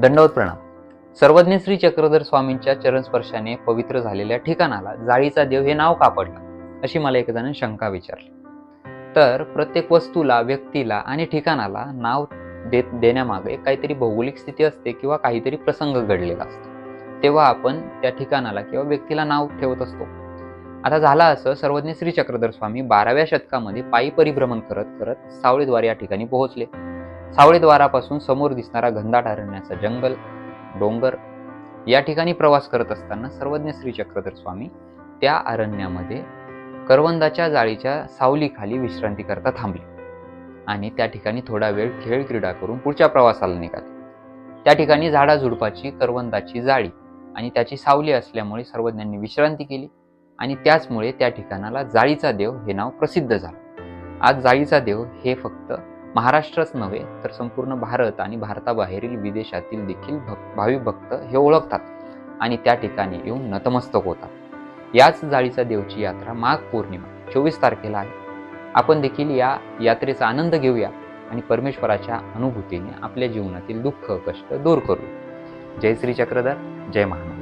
दंडवत प्रणाम. सर्वज्ञ श्री चक्रधर स्वामींच्या चरणस्पर्शाने पवित्र झालेल्या ठिकाणाला जाळीचा देव हे नाव का पडलं अशी मला एक जण शंका विचारली. तर प्रत्येक वस्तूला व्यक्तीला आणि ठिकाणाला नाव देत देण्यामागे काहीतरी भौगोलिक स्थिती असते किंवा काहीतरी प्रसंग घडलेला असतो. तेव्हा आपण त्या ठिकाणाला किंवा व्यक्तीला नाव ठेवत असतो. आता झाला असं सर्वज्ञ श्री चक्रधर स्वामी बाराव्या शतकामध्ये पायी परिभ्रमण करत करत सावळेद्वार या ठिकाणी पोहोचले. सावळेद्वारापासून समोर दिसणारा घनदाट अरण्याचा जंगल डोंगर या ठिकाणी प्रवास करत असताना सर्वज्ञ श्री चक्रधर स्वामी त्या अरण्यामध्ये करवंदाच्या जाळीच्या सावलीखाली विश्रांती करता थांबले आणि त्या ठिकाणी थोडा वेळ खेळ क्रीडा करून पुढच्या प्रवासाला निघाले. त्या ठिकाणी झाडाझुडपाची करवंदाची जाळी आणि त्याची सावली असल्यामुळे सर्वज्ञांनी विश्रांती केली आणि त्याचमुळे त्या ठिकाणाला जाळीचा देव हे नाव प्रसिद्ध झालं. आज जाळीचा देव हे फक्त महाराष्ट्रच नव्हे तर संपूर्ण भारत आणि भारताबाहेरील विदेशातील देखील भक भाविक भक्त हे ओळखतात आणि त्या ठिकाणी येऊन नतमस्तक होतात. याच जाळीचा देवची यात्रा माघ पौर्णिमा चोवीस तारखेला आहे. आपण देखील या यात्रेचा आनंद घेऊया आणि परमेश्वराच्या अनुभूतीने आपल्या जीवनातील दुःख कष्ट दूर करू जय श्री चक्रधर जय महानुभाव